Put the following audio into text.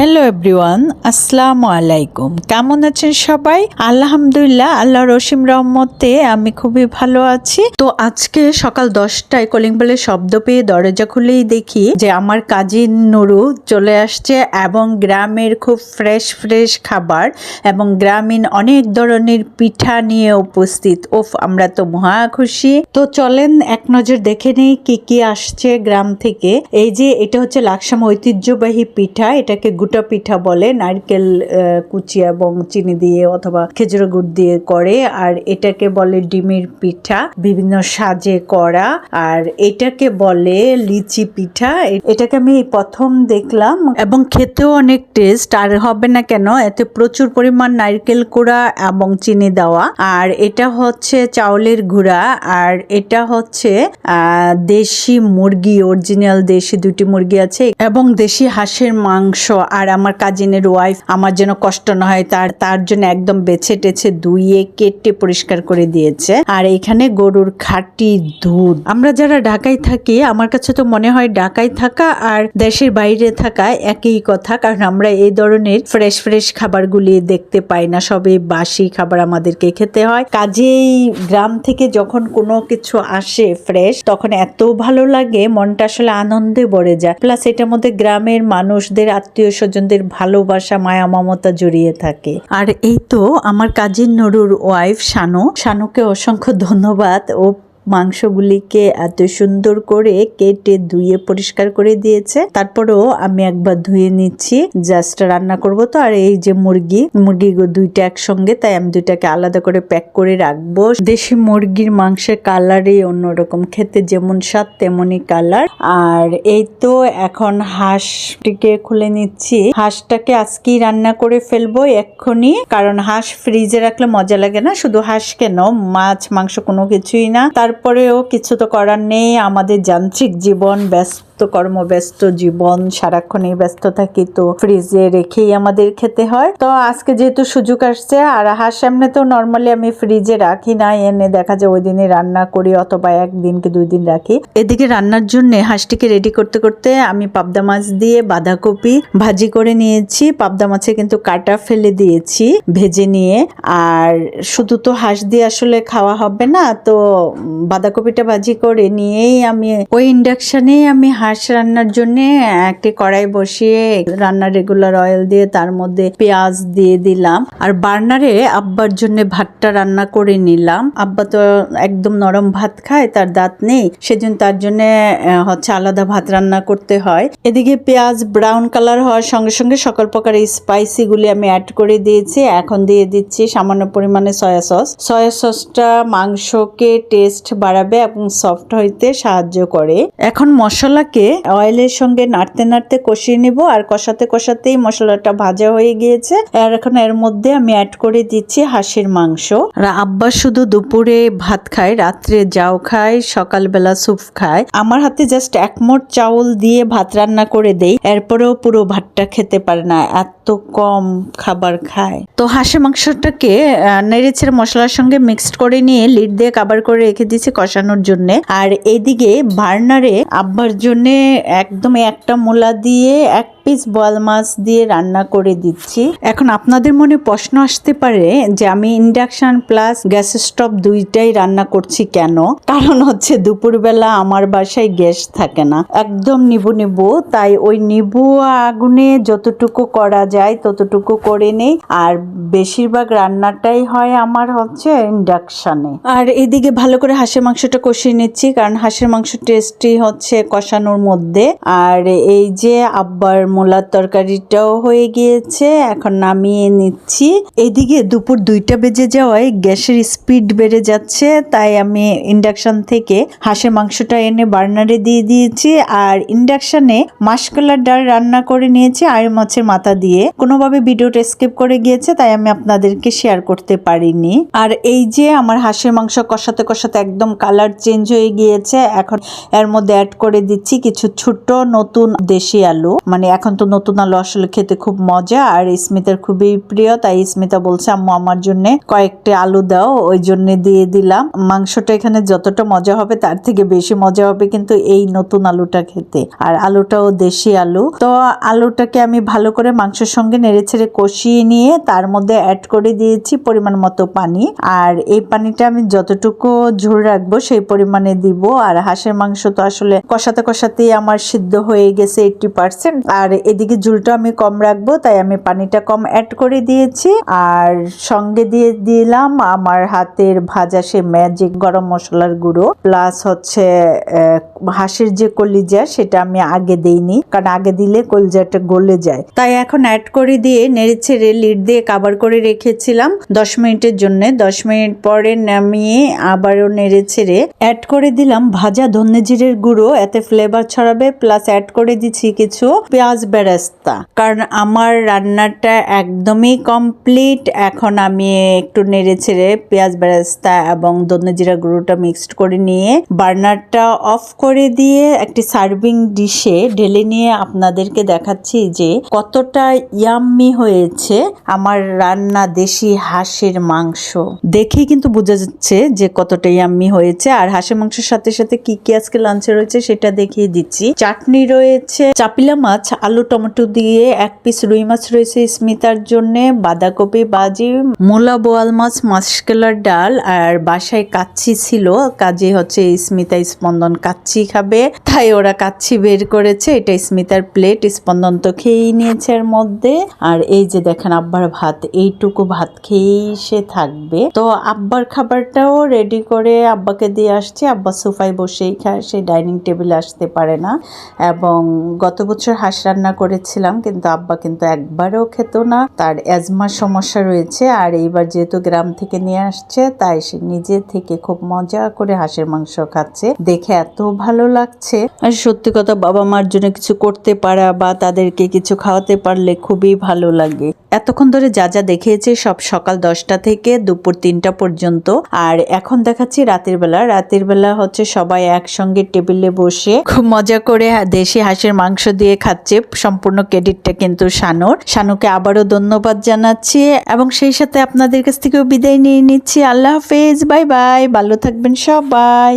Hello everyone আসসালামু আলাইকুম কেমন আছেন সবাই? আলহামদুলিল্লাহ আল্লাহ রসিম রহমতে আমি খুবই ভালো আছি। তো আজকে সকাল দশটায় কলিং বেলের শব্দ পেয়ে দরজা খুলেই দেখি যে আমার কাজিন নুরু চলে আসছে এবং গ্রামের খুব ফ্রেশ ফ্রেশ খাবার এবং গ্রামীণ অনেক ধরনের পিঠা নিয়ে উপস্থিত। ওফ, আমরা তো মহা খুশি। তো চলেন এক নজর দেখে নেই কি কি আসছে গ্রাম থেকে। এই যে, এটা হচ্ছে লাকসাম ঐতিহ্যবাহী পিঠা, এটাকে গুটা পিঠা বলে, নারকেল কুচি এবং চিনি দিয়ে অথবা খেজুর গুড় দিয়ে করে, আর এটাকে বলে ডিমের পিঠা, বিভিন্ন সাজে করা, আর এটাকে বলে লিচি পিঠা। এটাকে আমি প্রথম দেখলাম এবং খেতেও অনেক টেস্ট আর হবে না কেন, এতে প্রচুর পরিমাণ নারকেল কুড়া এবং চিনি দেওয়া। আর এটা হচ্ছে চাউলের গুঁড়া, আর এটা হচ্ছে দেশি মুরগি অরিজিনাল দেশি দুটি মুরগি আছে, এবং দেশি হাঁসের মাংস আর আমার কাজিনের ওয়াইফ আমার যেন কষ্ট না হয় তার তার জন্য একদম বেছে টেছে ধুইয়ে কেটে পরিষ্কার করে দিয়েছে। আর এখানে গরুর খাটি দুধ। আমরা যারা ঢাকায় থাকি, আমার কাছে তো মনে হয় ঢাকায় থাকা আর দেশের বাইরে থাকা একই কথা, কারণ আমরা এই ধরনের ফ্রেশ ফ্রেশ খাবারগুলি দেখতে পাই না। সবে বাসি খাবার আমাদেরকে খেতে হয়। কাজেই গ্রাম থেকে যখন কোনো কিছু আসে ফ্রেশ তখন এত ভালো লাগে, মনটা আসলে আনন্দে ভরে যায়। প্লাস এটার মধ্যে গ্রামের মানুষদের আত্মীয় স্বজনদের ভালোবাসা, মায়া, মমতা জড়িয়ে থাকে। আর এই তো আমার কাজিন নরুর ওয়াইফ শানু। শানুকে অসংখ্য ধন্যবাদ ও মাংসগুলিকে এত সুন্দর করে কেটে ধুয়ে পরিষ্কার করে দিয়েছে। তারপরেও আমি একবার ধুয়ে নিচ্ছি জাস্ট রান্না করব তো। আর এই যে মুরগি মুরগি দুইটা একসঙ্গে, তাই আমি দুইটাকে আলাদা করে প্যাক করে রাখব। দেশি মুরগির মাংসের কালারই অন্যরকম, খেতে যেমন স্বাদ তেমনই কালার আর এই তো এখন হাঁসটিকে খুলে নিচ্ছি। হাঁসটাকে আজকেই রান্না করে ফেলব এক্ষুনি, কারণ হাঁস ফ্রিজে রাখলে মজা লাগে না। শুধু হাঁস কেন মাছ, মাংস কোনো কিছুই না। তারপরেও কিছু তো করার নেই। আমাদের যান্ত্রিক জীবন ব্যস্ত। কর্মব্যস্ত জীবন সারাক্ষণেই ব্যস্ত থাকি তো ফ্রিজে রেখেই আমাদের খেতে হয়। তো আজকে যেহেতু সুযোগ আসছে, আর হাঁস এমনি তো নর্মালি আমি ফ্রিজে রাখি না, এনে দেখা যায় ওই দিনই রান্না করি অথবা একদিন কি দুই দিন রাখি। এদিকে রান্নার জন্য হাঁসটিকে রেডি করতে করতে আমি পাবদা মাছ দিয়ে বাঁধাকপি ভাজি করে নিয়েছি। পাবদা মাছে কিন্তু কাটা ফেলে দিয়েছি ভেজে নিয়ে। আর শুধু তো হাঁস দিয়ে আসলে খাওয়া হবে না, তো বাঁধাকপিটা ভাজি করে নিয়েই আমি ওই ইন্ডাকশনে আমি হাঁস রান্নার জন্য একটি কড়াই বসিয়ে রান্নার রেগুলার অয়েল দিয়ে তার মধ্যে পেঁয়াজ দিয়ে দিলাম। আর বার্নারে আব্বার জন্য ভাতটা রান্না করে নিলাম। আব্বা তো একদম নরম ভাত খায়, তার দাঁত নেই, সেজন্য তার জন্য হচ্ছে আলাদা ভাত রান্না করতে হয়। এদিকে পেঁয়াজ ব্রাউন কালার হওয়ার সঙ্গে সঙ্গে সকল প্রকার স্পাইসি গুলি আমি অ্যাড করে দিয়েছি। এখন দিয়ে দিচ্ছি সামান্য পরিমাণে সয়া সস সয়া সসটা মাংসকে টেস্ট বাড়াবে এবং সফট হইতে সাহায্য করে। এখন মশলাকে অয়েলের সঙ্গে নাড়তে নাড়তে কষিয়ে নিব আর কষাতে কষাতেই মশলাটা ভাজা হয়ে গিয়েছে। আর এখন এর মধ্যে আমি অ্যাড করে দিচ্ছি হাঁসের মাংস। আব্বা শুধু দুপুরে ভাত খায়, রাত্রে যাও খায়, সকালবেলা স্যুপ খায়। আমার হাতে জাস্ট এক মোট চাউল দিয়ে ভাত রান্না করে দেই, এরপরেও পুরো ভাতটা খেতে পারে না। এত কম খাবার খায়। তো হাঁসের মাংসটাকে নেড়েছের মশলার সঙ্গে মিক্সড করে নিয়ে লিড দিয়ে কাবার করে রেখে দিয়েছি কষানোর জন্য। আর এদিকে বার্নারে আব্বার জন্য একদম একটা মোলা দিয়ে এক পিস বল মাছ দিয়ে রান্না করে দিচ্ছি। এখন আপনাদের মনে প্রশ্ন আসতে পারে যে আমি ইন্ডাকশন প্লাস গ্যাস স্টোভ দুইটাই রান্না করছি কেন? কারণ হচ্ছে দুপুরবেলা আমার বাসায় গ্যাস থাকে না। একদম নিবু নিবু, তাই ওই নিবু আগুনে যতটুকু করা যায় ততটুকু করে নেই। আর বেশিরভাগ রান্নাটাই হয় আমার হচ্ছে ইন্ডাকশানে। আর এদিকে ভালো করে হাঁসের মাংসটা কষিয়ে নিচ্ছি, কারণ হাঁসের মাংস টেস্টি হচ্ছে কষানোর মধ্যে। আর এই যে আব্বার মোলার তরকারিটাও হয়ে গিয়েছে, এখন নামিয়ে নিচ্ছি। এদিকে দুপুর দুইটা বেজে যাওয়ায় গ্যাসের স্পিড বেড়ে যাচ্ছে, তাই আমি ইন্ডাকশন থেকে হাঁসের মাংসটা এনে বার্নারে দিয়ে দিয়েছি আর ইন্ডাকশনে মাসকলার ডাল রান্না করে নিয়েছি আর মাছের মাথা দিয়ে। কোনোভাবে ভিডিওটা স্কিপ করে গিয়েছে, তাই আমি আপনাদেরকে শেয়ার করতে পারিনি। আর এই যে আমার হাঁসের মাংস কষাতে কষাতে একদম কালার চেঞ্জ হয়ে গিয়েছে, এখন এর মধ্যে অ্যাড করে দিচ্ছি কিছু ছোট নতুন দেশি আলু মানে এখন তো নতুন আলু আসলে খেতে খুব মজা, আর স্মিতার খুবই প্রিয়, তাই স্মিতা বলছে, আম্মু, আমার জন্য কয়েকটি আলু দাও, ওই জন্য দিয়ে দিলাম। মাংসটা এখানে যতটা মজা হবে, তার থেকে বেশি মজা হবে কিন্তু এই নতুন আলুটা খেতে। আর আলুটাও দেশি আলু। তো আলুটাকে আমি ভালো করে মাংসের সঙ্গে নেড়ে ছেড়ে কষিয়ে নিয়ে তার মধ্যে অ্যাড করে দিয়েছি পরিমাণ মতো পানি। আর এই পানিটা আমি যতটুকু ঝোল রাখব, সেই পরিমাণে দিব। আর হাঁসের মাংস তো আসলে কষাতে কষাতেই আমার সিদ্ধ হয়ে গেছে এইটটি পার্সেন্ট আর এদিকে ঝুলটা আমি কম রাখব, তাই আমি পানিটা কম অ্যাড করে দিয়েছি। আর সঙ্গে দিয়ে দিলাম আমার হাতের ভাজা সে ম্যাজিক গরম মশলার গুঁড়ো প্লাস হচ্ছে হাঁসের যে কলিজা, সেটা আমি আগে দেইনি, কারণ আগে দিলে কলিজাটা গলে যায়। তাই এখন অ্যাড করে দিয়ে নেড়ে ছেড়ে লিড দিয়ে কাবার করে রেখেছিলাম দশ মিনিটের জন্য। দশ মিনিট পরে নামিয়ে আবারও নেড়ে ছেড়ে অ্যাড করে দিলাম ভাজা ধনে গুঁড়ো, এতে ফ্লেভার ছড়াবে প্লাস অ্যাড করে দিচ্ছি কিছু পেঁয়াজ বেরেস্তা। কারণ আমার রান্নাটা একদমই কমপ্লিট এখন আমি একটু নেড়ে ছেড়ে পেঁয়াজ বেরেস্তা এবং ধনে জিরা গুঁড়োটা মিক্সড করে নিয়ে বার্নারটা অফ করে দিয়ে একটি সার্ভিং ডিশে ঢেলে নিয়ে আপনাদেরকে দেখাচ্ছি যে কতটা ইয়াম্মি হয়েছে আমার রান্না দেশি হাঁসের মাংস। দেখেই কিন্তু বোঝা যাচ্ছে যে কতটা ইয়াম্মি হয়েছে। আর হাঁসের মাংসের সাথে সাথে কি কি আজকে লাঞ্চে রয়েছে সেটা দেখিয়ে দিচ্ছি। চাটনি রয়েছে চাপিলা মাছ আলু টমেটো দিয়ে এক পিস রুই মাছ রয়েছে স্মিতার জন্য, বাঁধাকপি, বাজি, মূলা বোয়াল মাছ, মাসকেলার ডাল আর বাসায় কাচ্ছি ছিল। কাজে হচ্ছে স্মিতা স্পন্দন কাচ্ছি খাবে। তাই ওরা কাচ্ছি বের করেছে। এটা স্মিতার প্লেট। স্পন্দন তো খেয়েই নিয়েছে এর মধ্যে। আর এই যে দেখেন আব্বার ভাত, এইটুকু ভাত খেয়েই সে থাকবে। তো আব্বার খাবারটাও রেডি করে আব্বাকে দিয়ে আসছে। আব্বা সোফায় বসেই খায়। সে ডাইনিং টেবিলে আসতে পারে না। এবং গত বছর হাঁস রান্না করেছিলাম, কিন্তু আব্বা কিন্তু একবারও খেত না। তার অ্যাজমার সমস্যা রয়েছে, আর এইবার যেহেতু গ্রাম থেকে নিয়ে আসছে, তাই সে নিজে থেকে খুব মজা করে হাঁসের মাংস খাচ্ছে। দেখে এত ভালো লাগছে। আর সত্যি কথা, বাবা মার জন্য কিছু করতে পারা বা তাদেরকে কিছু খাওয়াতে পারলে খুবই ভালো লাগে। এতক্ষণ ধরে যা যা দেখিয়েছে সব সকাল দশটা থেকে দুপুর তিনটা পর্যন্ত। আর এখন দেখাচ্ছি রাতের বেলা। রাতের বেলা হচ্ছে সবাই একসঙ্গে টেবিলে বসে খুব মজা করে দেশি হাঁসের মাংস দিয়ে খাচ্ছে। সম্পূর্ণ ক্রেডিটটা কিন্তু শানুর। শানুকে আবারও ধন্যবাদ জানাচ্ছি এবং সেই সাথে আপনাদের কাছ থেকেও বিদায় নিয়ে নিচ্ছি। আল্লাহ হাফেজ, বাই বাই, ভালো থাকবেন সবাই।